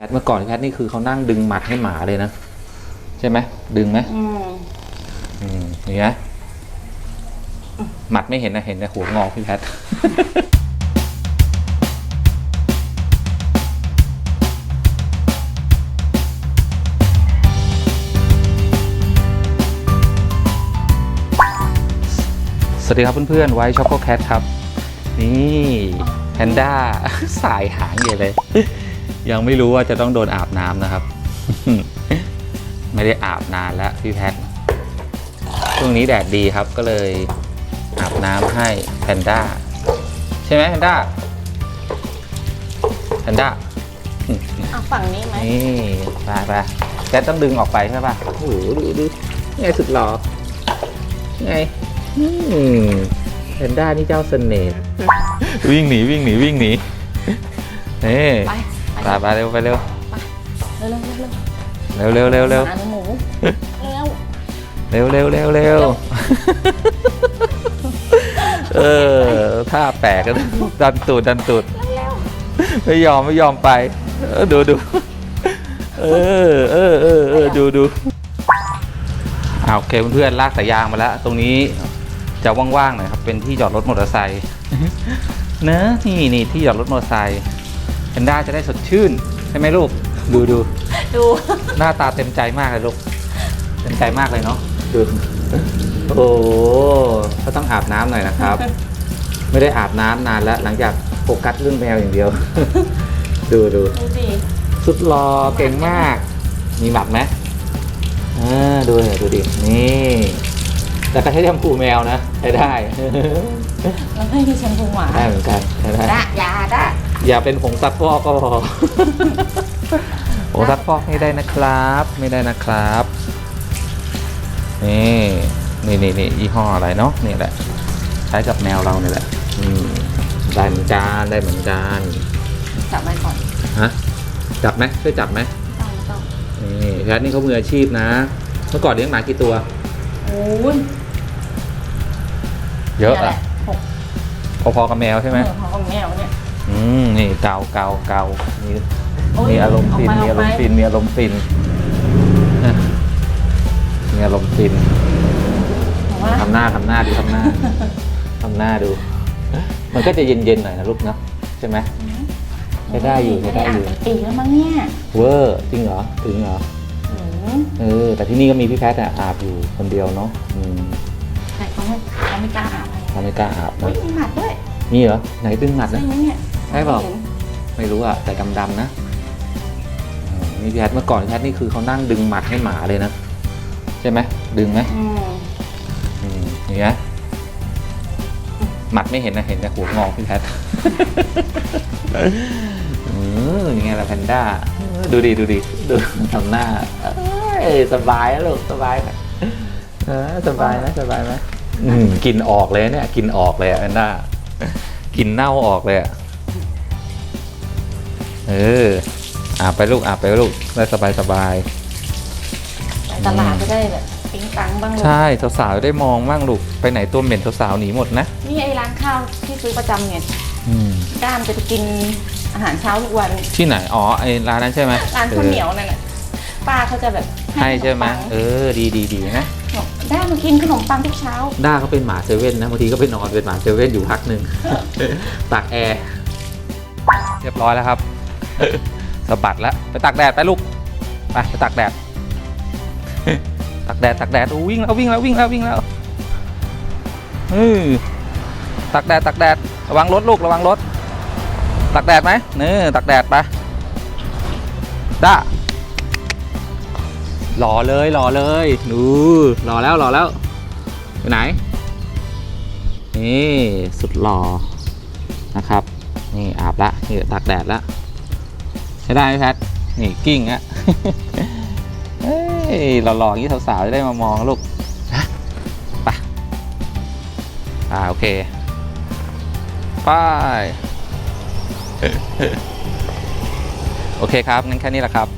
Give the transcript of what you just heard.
แพทเมื่อก่อนแพทนี่คือเขานั่งดึงหมัดให้หมาเลยนะ ใช่ไหมดึงไหมอืมอืมอย่างเงี้ยหมัดไม่เห็นนะเห็นแต่หัวงอกพี่แพทสวัสดีครับเพื่อนๆไว้ช็อกโกแคทครับ นี่แพนด้า สายหางใหญ่เลย ยังไม่รู้ว่าจะต้องโดนอาบน้ำนะครับ ไม่ได้อาบนานแล้วพี่แพทช่วงนี้แดดดีครับก็เลยอาบน้ำให้แพนด้าใช่ไหมแพนด้าแพนด้าเอาฝั่งนี้ไหมนี่ไปไปแกต้องดึงออกไปใช่ป่ะโอ้โหดูดูไงสุดหล่อไงอืมแพนด้านี่เจ้าเสน่ห์วิ่งหนีวิ่งหนีวิ่งหนีนี่ไป ไปไปเร็วไปเร็วเร็วเร็วเร็วเร็วเร็วเร็วเร็วเร็วหาหมูเร็วเร็วเร็วเร็วเร็วเออท่าแปลกก็ดันตูดดันตูดเร็วไม่ยอมไม่ยอมไป เออดูดูเออเออเออเออดูดูอ่าโอเคเพื่อนๆลากสายยางมาแล้ว ตรงนี้จะว่างๆหน่อยครับ เป็นที่จอดรถมอเตอร์ไซค์เนอะนี่นี่ที่จอดรถมอเตอร์ไซค์แพ นด้าจะได้สดชื่น ใช่ไหมลูก ดูดูดู หน้าตาเต็มใจมากเลยลูก เต็มใจมากเลยเนาะดูโอ้โหก็ต้องอาบน้ำหน่อยนะครับ ไม่ได้อาบน้ำนานแล้ว หลังจากโฟกัสเรื่องแมวอย่างเดียว ดูดูดูสิสุดหล่อเก่งมาก มีหมัดไหมเออดูเลยดูดิ นี่ แต่ก็ใช้แชมพูแมวนะใช้ได้แล้วให้ดิฉันพูหมาได้เหมือนกันใช้ได้ดะอยาดะ อย่าเป็นผงซักฟอกก็พอ ผงซักฟอกไม่ได้นะครับ ไม่ได้นะครับ นี่นี่นี่นี่ยี่ห้ออะไรเนาะนี่แหละ ใช้กับแมวเราเนี่ยแหละ อืมได้เหมือนกันได้เหมือนกันจับไว้ก่อนฮะจับไหมช่วยจับไหมต้องต้องนี่แพทนี่เขามืออาชีพนะ เมื่อก่อนเลี้ยงหมากี่ตัวโอ้ยเยอะนี่แหอะหกพอๆกับแมวใช่ไหมเออของแมวเนี่ยอืม นี่เกาเกาเกามีโอ้ยมีอารมณ์ฟินเไปมีอารมณ์เไปฟินมีอารมณ์ฟินนะมีอารมณ์ฟินบอกว่าทำหน้าทำหน้าดูทำหน้าทำหน้าดู มันก็จะเย็นๆหน่อยนะลูกเนาะใช่ไหมใช้ได้อยู่ใช้ได้อยู่ม่าบเป็นปีแล้วมั้งเนี่ยเวอร์จริงเหรอถึงเหรออืมเออ แต่ที่นี่ก็มีพี่แพทย์อะอาบอยู่คนเดียวเนาะอืมแต่เขาไม่เขาไม่กล้าอาบเขาไม่กล้าอาบอุ้ยนะมีหมัดด้วยมีเหรอไหนดึงหมัดใช่นะไหมเนี่ย ใช่เปล่าห็นไม่รู้อะแต่ดำๆนะอืมนี่พี่แพทย์เมื่อก่อนพี่แพทย์นี่คือเขานั่งดึงหมัดให้หมาเลยนะ ใช่ไหมดึงไหมอืมอืมอย่างเงี้ยหมัดไม่เห็นนะเห็นแต่หัวงอกพี่แพทย์เออยังไงล่ะแพนด้าเออดูดิดูดิดูทำหน้าเอ้ยสบายนะลูกสบายไหมเออสบายไหมสบายไหมอืมกลินออกเลยเนี่ยกลินออกเลยอะแพนด้ากลินเน่าออกเลยอะ เอออาบไปลูกอาบไปลูกได้สบายสบายไปตลาดก็ได้แบบปิ๊งปังบ้างลูกใช่สาวๆได้มองบ้างลูกไปไหนตัวเหม็นสาวๆหนีหมดนะนี่ไอ้ร้านข้าวที่ซื้อประจำเนี่ยอืมด้ามจะไปกินอาหารเช้าทุกวันที่ไหนอ๋อไอ้ร้านนั้นใช่ไหมร้านข้าวเหนียวนั่นแหละป้าเขาจะแบบให้ใช่ไหมขนปังเออดีดีดีนะบอกด้ามากินขนมปังทุกเช้า ด้าเขาเป็นหมาเซเว่นนะบางทีก็ไปนอนเป็นหมาเซเว่นอยู่พักหนึ่งตากแอร์เรียบร้อยแล้วครับ สะบัดแล้วไปตากแดดไปลูกไปไปตากแดดตากแดดตากแดดโอ้วิ่งแล้ววิ่งแล้ววิ่งแล้ววิ่งแล้วเออตากแดดตากแดดระวังรถลูกระวังรถตากแดดไหมเนื้อตากแดดไปด้าหล่อเลยหล่อเลยดูหล่อแล้วหล่อแล้วไปไหนนี่สุดหล่อนะครับ นี่อาบละนี่ตากแดดละใช้ได้ไหมแพทนี่กิ้งอะเฮ้ยหล่อๆอย่างนี้สาวๆจะได้มามองลูกนะไปอ่าโอเคบายโอเคครับงั้นแค่นี้แหละครับ